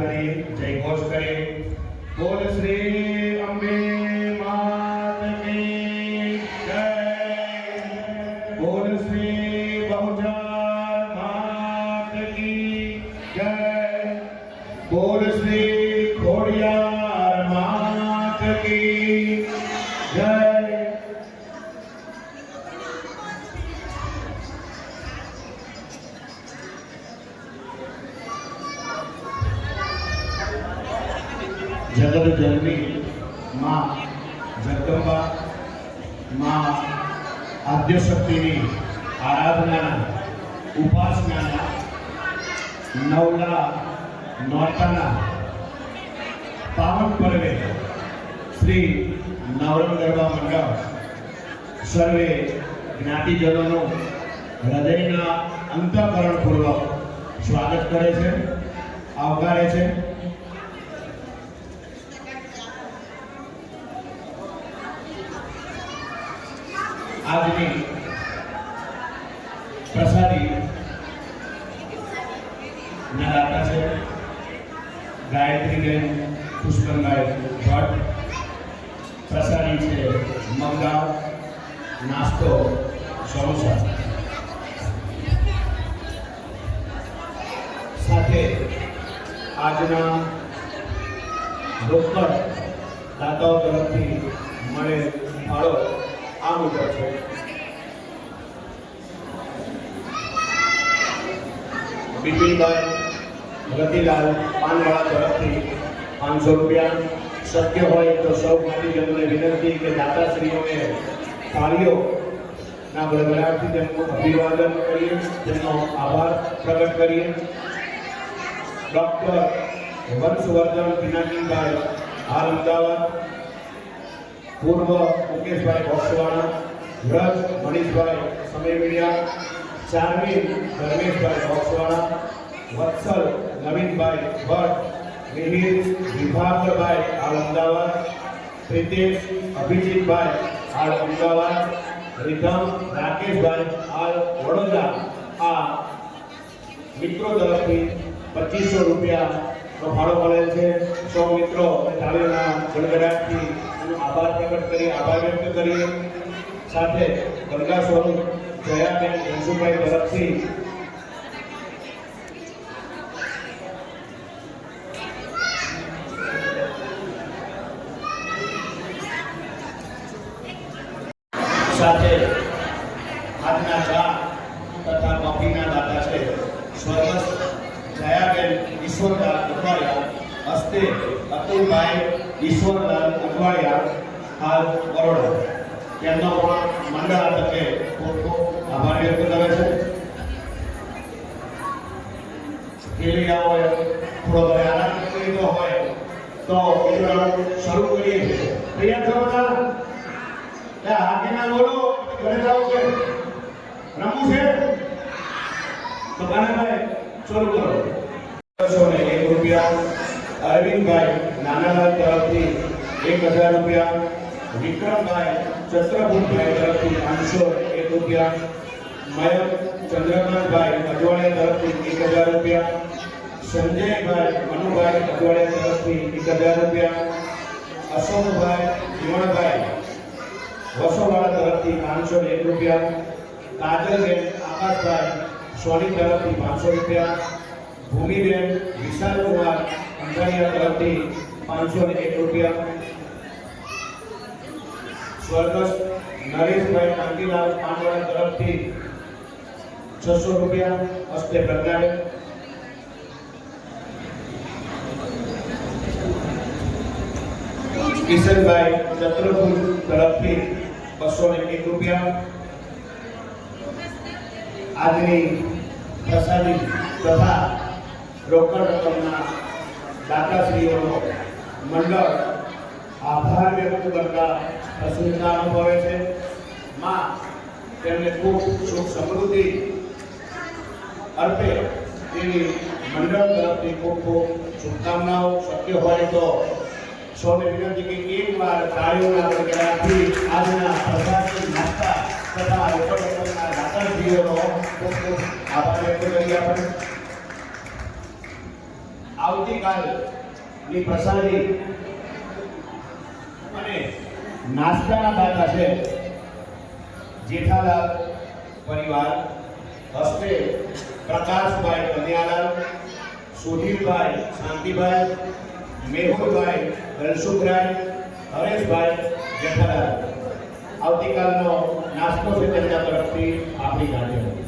કરીએ, જય ઘોષ કરે બોલ શ્રી અંબે માત કી જય. બોલ શ્રી બહુજન માત કી જય જગત જનની માં જગદંબા માં આદ્યશક્તિની આરાધનાના ઉપાસનાના નવલા, નોરતાના પાવન પર્વે શ્રી નવરંગ ગરબા મંડળ સર્વે જ્ઞાતિજનોનો હૃદયના અંતઃકરણપૂર્વક સ્વાગત કરે છે, આવકારે છે. આજની પ્રસાદી દાતા છે. ગાયત્રીબેન પુષ્પનભાઈ ભટ્ટ, પ્રસાદી છે મગદાળ નાસ્તો, સમોસા. સાથે આજના રોકડ દાતાઓ તરફથી મળે ફાળો આ મુજબ છે બિપિનભાઈ રતિલાલ પાનવાળા તરફથી પાંચસો રૂપિયા શક્ય હોય તો સૌ જ્ઞાતિજનોને વિનંતી કે દાતાશ્રીઓને તાળીઓ ના ગડગડાટથી તેમનું અભિવાદન કરીએ, તેમનો આભાર પ્રગટ કરીએ. ડોક્ટર વંશવર્ધન પિનાકીભાઈ હાલ અમદાવાદ. પૂર્વ મુકેશભાઈ બોક્સવાળા વ્રજ મનીષભાઈ સમય મીડિયા ચારમી ધર્મેશભાઈ બોક્સવાળા વત્સલ નવીનભાઈ ભટ્ટ, મિહિર વિભાગભાઈ આલ અમદાવાદ પ્રિતેશ અભિજીતભાઈ આલ અમદાવાદ રીધમ રાકેશભાઈ હાલ વડોદરા. આ મિત્રો તરફથી પચીસો રૂપિયાનો ફાળો મળેલ છે. સૌ મિત્રો તાળીઓના ગણગડાટથી આભાર પ્રગટ કરી આભાર વ્યક્ત કરીએ. સાથે ગંગા સ્વરૂપ જયાબેન જસુભાઈ તરફથી સાથે આજના ચા તથા કોફીના દાતા છે. સ્વર્ગસ્થ જયાબેન ઈશ્વરલાલ અઠવાડિયા. હસ્તે અતુલભાઈ ઈશ્વરલાલ અઠવાડિયા હાલ બરોડા. તેમનો પણ મંડળ તકે ખૂબ ખૂબ આભાર વ્યક્ત કરે છે. હોય થોડો ઘરે આનંદ લીધો હોય તો વિતરણ શરૂ કરીએ છીએ. તૈયાર બધા? એ હાથી ના બોલો ઘરે જાવ છે રમવું છે? તો ભાઈ શરૂ કરો. બસો ને એક રૂપિયા, અરવિંદભાઈ નાનાલાલ તરફથી એક હજાર રૂપિયા, વિક્રમભાઈ ચંદ્રભૂતભાઈ તરફથી પાંચસો એક રૂપિયા, મયંક ચંદ્રકાંતભાઈ અજવાળિયા તરફથી એક હજાર રૂપિયા, સંજયભાઈ મનુભાઈ અજવાળિયા તરફથી એક હજાર રૂપિયા, અશોકભાઈ જીવણભાઈ વસોવાળા તરફથી પાંચસો એક રૂપિયા, કાજલબેન આકાશભાઈ સોની તરફથી પાંચસો રૂપિયા ભૂમિબેન વિશાલકુમાર અંધારિયા તરફથી પાંચસો એક રૂપિયા. સ્વર્ગસ્થ નરેશભાઈ કાંતિલાલ પાંડવા તરફથી છસો રૂપિયા હસ્તે પ્રજ્ઞાબેન કિશનભાઈ ચંદ્રભુજ તરફથી બસો ને એક રૂપિયા. આજની પ્રસાદી તથા રોકડ રકમના દાતાશ્રીઓનો મંડળ આભાર વ્યક્ત કરતા પ્રસન્નતા અનુભવે છે. માં, તેમને ખૂબ સુખ સમૃદ્ધિ અર્પે તેવી મંડળ તરફથી ખૂબ ખૂબ શુભકામનાઓ. શક્ય હોય તો સૌને વિનંતી કે એક વાર તાળીઓના ગડગડાટથી આજના પ્રસાદની નાસ્તા તથા રોકડ રકમના દાતાશ્રીઓનો ખૂબ ખૂબ આભાર વ્યક્ત કરી આપણે. આવતીકાલની પ્રસાદી અને નાસ્તાના દાતા છે જેઠાલાલ પરિવાર, હસ્તે પ્રકાશભાઈ કન્યાલાલ સુધીરભાઈ શાંતિભાઈ, મેહુલભાઈ રણસુખરાય હરેશભાઈ જેઠાલાલ. આવતીકાલનો નાસ્તો છે તેમના તરફથી આપણી ગાંઠે.